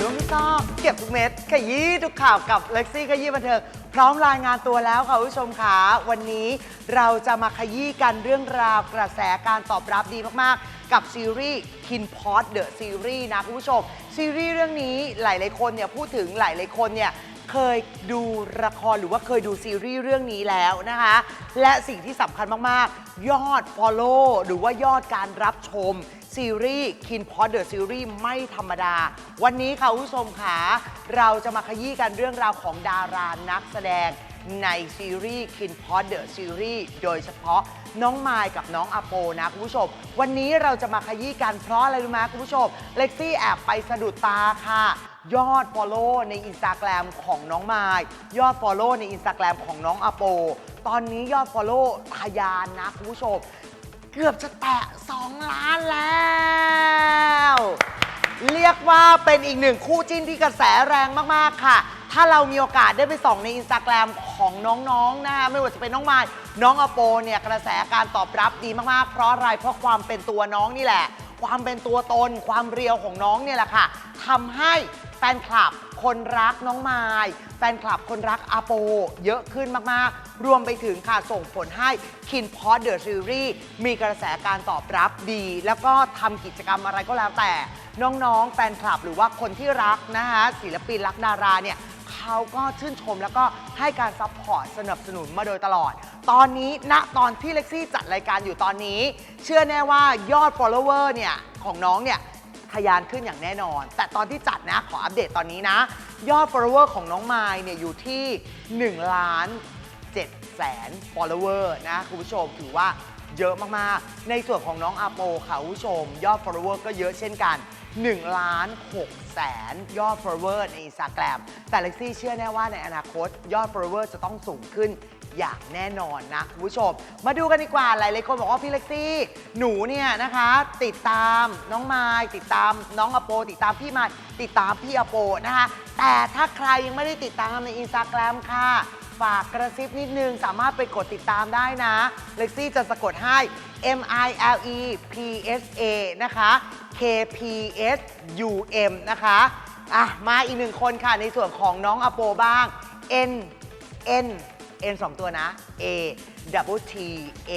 ก็บทุกเม็ดขยี้ทุกข่าวกับเล็กซี่ขยี้บันเทิงพร้อมรายงานตัวแล้วค่ะคุณผู้ชมขาวันนี้เราจะมาขยี้กันเรื่องราวกระแสการตอบรับดีมากๆ กับซีรีส์คินพอดเดอะซีรีส์นะคุณผู้ชม ซีรีส์เรื่องนี้หลาย ๆ คนเนี่ยพูดถึงหลาย ๆ คนเนี่ย เคยดูละครหรือว่าเคยดูซีรีส์เรื่องนี้แล้วนะคะ และสิ่งที่สำคัญมาก ๆ ยอด Follow หรือว่ายอดการรับชม ซีรีส์คินพอดเดอะซีรีส์ไม่ธรรมดา วันนี้ค่ะคุณผู้ชมค่ะเราจะมาขยี้กันเรื่องราวของดารานักแสดง ในซีรีส์ Kin p o t The Series โดยเฉพาะน้องมายกับน้องอโปนะคุณผู้ชม วันนี้เราจะมาขยี้กันเพราะอะไรรู้ไหมคุณผู้ชม เล็กซี่แอบไปสะดุดตาค่ะ ยอด Follow ใน Instagram ของน้องมายยอด Follow ใน Instagram ของน้องอโป ตอนนี้ยอด Follow ทะยานนะคุณผู้ชม เกือบจะแตะ 2 ล้านแล้ว เรียกว่าเป็นอีกหนึ่งคู่จิ้นที่กระแสแรงมาก ๆ ค่ะ ถ้าเรามีโอกาสได้ไปส่องในอินสตาแกรมของน้องๆนะคะไม่ว่าจะเป็นน้องมายน้องอโปเนี่ยกระแสการตอบรับดีมากๆ เพราะอะไรเพราะความเป็นตัวน้องนี่แหละ ความเป็นตัวตน ความเรียวของน้องเนี่ยแหละค่ะทำให้แฟนคลับคนรักน้องมายแฟนคลับคนรักอาโป เยอะขึ้นมาก ๆ รวมไปถึงค่ะส่งผลให้คินพอ t เดอะซีรีส์มีกระแสการตอบรับดี แล้วก็ทำกิจกรรมอะไรก็แล้วแต่ น้อง ๆ แฟนคลับหรือว่าคนที่รักนะคะศิลปินรักดาราเนี่ย เขาก็ชื่นชมแล้วก็ให้การซัพพอร์ตสนับสนุนมาโดยตลอด ตอนนี้ณตอนที่เล็กซี่จัดรายการอยู่ตอนนี้ เชื่อแน่ว่ายอด follower เนี่ยของน้องเนี่ยทะยานขึ้นอย่างแน่นอน แต่ตอนที่จัดนะขออัปเดตตอนนี้นะ ยอด follower ของน้องไมายเนี่ยอยู่ที่1ล้าน7แสน follower นะคุณผู้ชมถือว่าเยอะมาก ๆ ในส่วนของน้องอาโปค่ะคุณผู้ชม ยอด follower ก็เยอะเช่นกัน 1 ล้าน6แสนยอด follower ใน Instagram แต่เล็กซี่เชื่อแน่ว่าในอนาคตยอด follower จะต้องสูงขึ้นอย่างแน่นอนนะคุณผู้ชม มาดูกันดีกว่าหลายๆคนบอกว่าพี่เล็กซี่ หนูเนี่ยนะคะ ติดตามน้องไมายติดตามน้องอโป ติดตามพี่ไมายติดตามพี่อโปนะคะ แต่ถ้าใครยังไม่ได้ติดตามในอินสตาแกรมค่ะ ฝากกระซิบนิดนึง สามารถไปกดติดตามได้นะ เล็กซี่จะสะกดให้ M I L E P S A นะคะ K P S U M นะคะอะมาอีกหนึ่งคนค่ะในส่วนของน้องอโปบ้าง N N N สองตัวนะ A W T A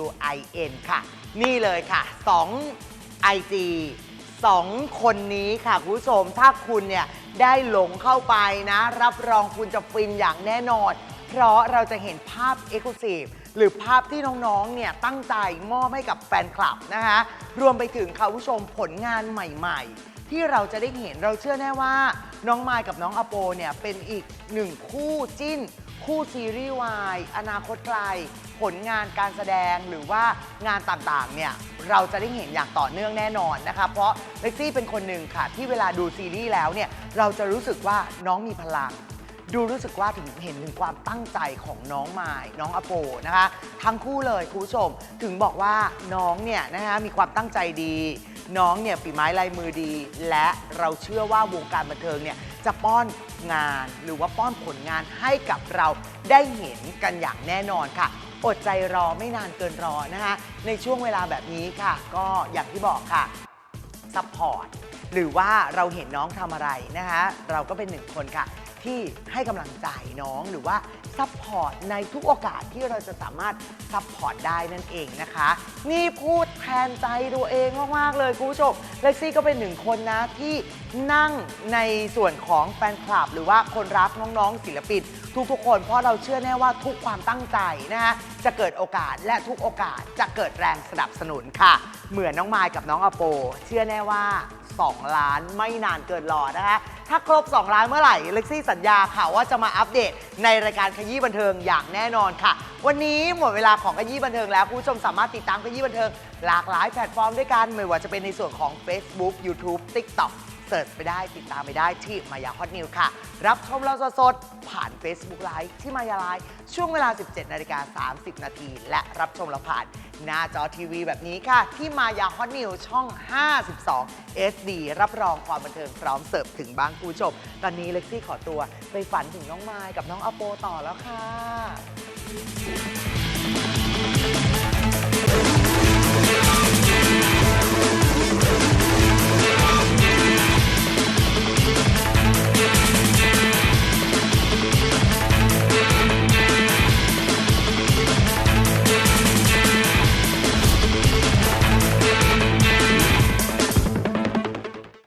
W I N ค่ะ นี่เลยค่ะ 2 IG 2คนนี้ค่ะ คุณผู้ชม ถ้าคุณเนี่ยได้หลงเข้าไปนะ รับรองคุณจะฟินอย่างแน่นอน เพราะเราจะเห็นภาพ e x c l u s i v e หรือภาพที่น้องๆ เนี่ยตั้งใจมอบให้กับแฟนคลับนะคะรวมไปถึงค่ะคุณผู้ชมผลงานใหม่ ๆ ที่เราจะได้เห็นเราเชื่อแน่ว่า น้องมายกับน้องอโปเนี่ยเป็นอีกหนึ่งคู่จิ้น คู่ซีรีส์วายอนาคตไกล ผลงานการแสดงหรือว่างานต่างๆ เนี่ยเราจะได้เห็นอย่างต่อเนื่องแน่นอนนะคะ เพราะเล็กซี่เป็นคนหนึ่งค่ะ ที่เวลาดูซีรีส์แล้วเนี่ยเราจะรู้สึกว่าน้องมีพลัง ดูรู้สึกว่าถึงเห็นถึงความตั้งใจของน้องมายน้องอโปนะคะ ทั้งคู่เลยคุณผู้ชม ถึงบอกว่าน้องเนี่ยนะคะมีความตั้งใจดี น้องเนี่ยฝีไม้ลายมือดี และเราเชื่อว่าวงการบันเทิงเนี่ยจะป้อนงานหรือว่าป้อนผลงานให้กับเราได้เห็นกันอย่างแน่นอนค่ะ อดใจรอไม่นานเกินรอนะคะในช่วงเวลาแบบนี้ค่ะ ก็อย่างที่บอกค่ะซัพพอร์ตหรือว่าเราเห็นน้องทำอะไรนะคะเราก็เป็นหนึ่งคนค่ะ ที่ให้กำลังใจน้องหรือว่าซัพพอร์ตในทุกโอกาสที่เราจะสามารถซัพพอร์ตได้นั่นเองนะคะ นี่พูดแทนใจตัวเองมาก ๆ เลยคุณผู้ชมเล็กซี่ก็เป็นหนึ่งคนนะที่ นั่งในส่วนของแฟนคลับ หรือว่าคนรักน้องๆ ศิลปินทุกๆคน เพราะเราเชื่อแน่ว่าทุกความตั้งใจนะคะจะเกิดโอกาสและทุกโอกาสจะเกิดแรงสนับสนุนค่ะ เหมือนน้องมายกับน้องอโป เชื่อแน่ว่า 2 ล้านไม่นานเกินรอนะคะ ถ้าครบ 2 ล้านเมื่อไหร่เล็กซี่สัญญาค่ะว่าจะมาอัปเดตในรายการขยี้บันเทิงอย่างแน่นอนค่ะ วันนี้หมดเวลาของขยี้บันเทิงแล้วคุณผู้ชมสามารถติดตามขยี้บันเทิง หลากหลายแพลตฟอร์มด้วยกันไม่ว่าจะเป็นในส่วนของ Facebook YouTube TikTok เสิร์ชไปได้ติดตามไปได้ที่มายาฮอตนิวค่ะ รับชมเราสดๆผ่าน Facebook Live ที่มายาไลฟ์ช่วงเวลา 17นาฬิกา30 นาทีและรับชมเราผ่าน หน้าจอทีวีแบบนี้ค่ะ ที่มายาฮอตนิวช่อง 52 SD รับรองความบันเทิงพร้อมเสิร์ฟถึงบ้านคุณผู้ชมตอนนี้เล็กซี่ขอตัวไปฝันถึงน้องไมายกับน้องอโปต่อแล้วค่ะ